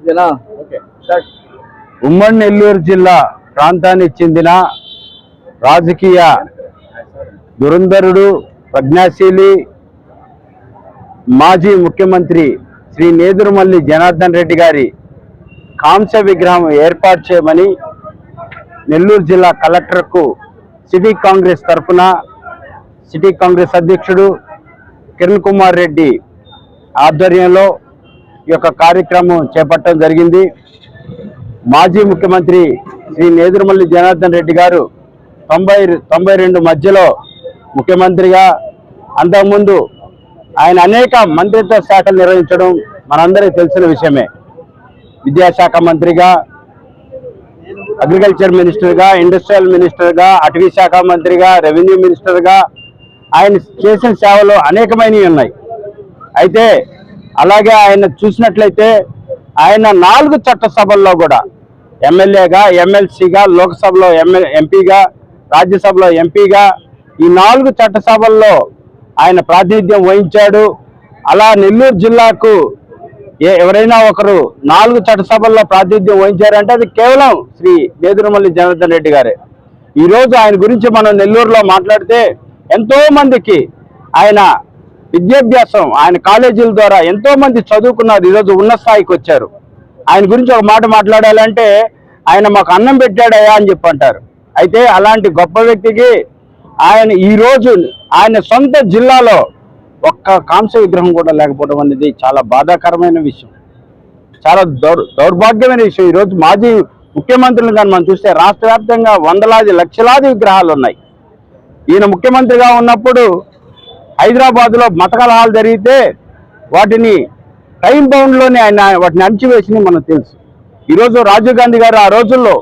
ఇదేనా ఓకే. ఉమ్మడి నెల్లూరు జిల్లా ప్రాంతానికి చెందిన రాజకీయ దురంధరుడు ప్రజ్ఞాశీలి మాజీ ముఖ్యమంత్రి శ్రీ నేదురుమల్లి జనార్దన్ రెడ్డి గారి కాంస్య విగ్రహం ఏర్పాటు చేయమని నెల్లూరు జిల్లా కలెక్టర్కు సిటీ కాంగ్రెస్ తరఫున సిటీ కాంగ్రెస్ అధ్యక్షుడు కిరణ్ కుమార్ రెడ్డి ఆధ్వర్యంలో ఈ యొక్క కార్యక్రమం చేపట్టడం జరిగింది. మాజీ ముఖ్యమంత్రి శ్రీ నేదురుమల్లి జనార్దన్ రెడ్డి గారు తొంభై తొంభై రెండు మధ్యలో ముఖ్యమంత్రిగా అంతకుముందు ఆయన అనేక మంత్రిత్వ శాఖలు నిర్వహించడం మనందరికీ తెలిసిన విషయమే. విద్యాశాఖ మంత్రిగా అగ్రికల్చర్ మినిస్టర్గా ఇండస్ట్రియల్ మినిస్టర్గా అటవీ శాఖ మంత్రిగా రెవెన్యూ మినిస్టర్గా ఆయన చేసిన సేవలు అనేకమైనవి ఉన్నాయి. అయితే అలాగే ఆయన చూసినట్లయితే ఆయన నాలుగు చట్టసభల్లో కూడా ఎమ్మెల్యేగా ఎమ్మెల్సీగా లోక్సభలో ఎమ్మెల్ ఎంపీగా రాజ్యసభలో ఎంపీగా ఈ నాలుగు చట్టసభల్లో ఆయన ప్రాతినిధ్యం వహించాడు. అలా నెల్లూరు జిల్లాకు ఏ ఎవరైనా ఒకరు నాలుగు చట్టసభల్లో ప్రాతినిధ్యం వహించారంటే అది కేవలం శ్రీ నేదురుమల్లి జనార్దన్ రెడ్డి గారే. ఈరోజు ఆయన గురించి మనం నెల్లూరులో మాట్లాడితే ఎంతో మందికి ఆయన విద్యాభ్యాసం ఆయన కాలేజీల ద్వారా ఎంతో మంది చదువుకున్నారు. ఈరోజు ఉన్న స్థాయికి వచ్చారు. ఆయన గురించి ఒక మాట మాట్లాడాలంటే ఆయన మాకు అన్నం పెట్టాడయా అని చెప్పంటారు. అయితే అలాంటి గొప్ప వ్యక్తికి ఆయన ఈరోజు ఆయన సొంత జిల్లాలో ఒక్క కాంస్య విగ్రహం కూడా లేకపోవడం అనేది చాలా బాధాకరమైన విషయం. చాలా దౌర్ దౌర్భాగ్యమైన విషయం. ఈరోజు మాజీ ముఖ్యమంత్రులు కానీ మనం చూస్తే రాష్ట్ర వ్యాప్తంగా వందలాది లక్షలాది విగ్రహాలు ఉన్నాయి. ఈయన ముఖ్యమంత్రిగా ఉన్నప్పుడు హైదరాబాద్లో మతకలహాలు జరిగితే వాటిని టైం బౌండ్లోనే ఆయన వాటిని అణచివేసింది మనకు తెలుసు. ఈరోజు రాజీవ్ గాంధీ గారు ఆ రోజుల్లో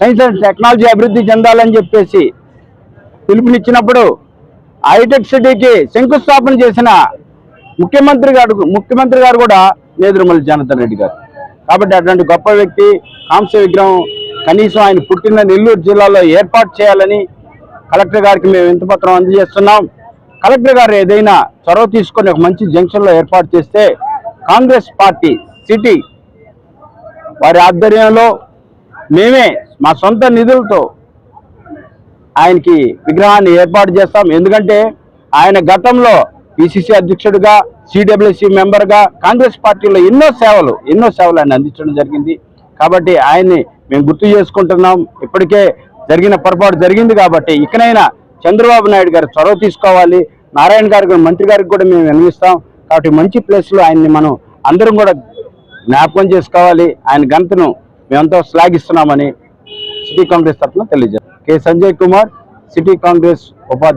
సైన్స్ అండ్ టెక్నాలజీ అభివృద్ధి చెందాలని చెప్పేసి పిలుపునిచ్చినప్పుడు హైటెక్ సిటీకి శంకుస్థాపన చేసిన ముఖ్యమంత్రి గారు ముఖ్యమంత్రి గారు కూడా నేదురుమల్లి జనార్దన్ రెడ్డి గారు. కాబట్టి అటువంటి గొప్ప వ్యక్తి కాంస్య విగ్రహం కనీసం ఆయన పుట్టిన నెల్లూరు జిల్లాలో ఏర్పాటు చేయాలని కలెక్టర్ గారికి మేము ఇంత పత్రం అందజేస్తున్నాం. కలెక్టర్ గారు ఏదైనా చొరవ తీసుకొని ఒక మంచి జంక్షన్లో ఏర్పాటు చేస్తే కాంగ్రెస్ పార్టీ సిటీ వారి ఆధ్వర్యంలో మేమే మా సొంత నిధులతో ఆయనకి విగ్రహాన్ని ఏర్పాటు చేస్తాం. ఎందుకంటే ఆయన గతంలో పిసిసి అధ్యక్షుడిగా సిడబ్ల్యూసి మెంబర్గా కాంగ్రెస్ పార్టీలో ఎన్నో సేవలు ఎన్నో సేవలు ఆయన అందించడం జరిగింది. కాబట్టి ఆయన్ని మేము గుర్తు చేసుకుంటున్నాం. ఇప్పటికే జరిగిన పొరపాటు జరిగింది కాబట్టి ఇకనైనా చంద్రబాబు నాయుడు గారు చొరవ తీసుకోవాలి. నారాయణ గారికి మంత్రి గారికి కూడా మేము వినిపిస్తాం కాబట్టి మంచి ప్లేస్లో ఆయన్ని మనం అందరం కూడా జ్ఞాపకం చేసుకోవాలి. ఆయన గంతను మేమంతా శ్లాఘిస్తున్నామని సిటీ కాంగ్రెస్ తరఫున తెలియజేస్తాం. కె. సంజయ్ కుమార్ సిటీ కాంగ్రెస్ ఉపాధ్యక్షుడు.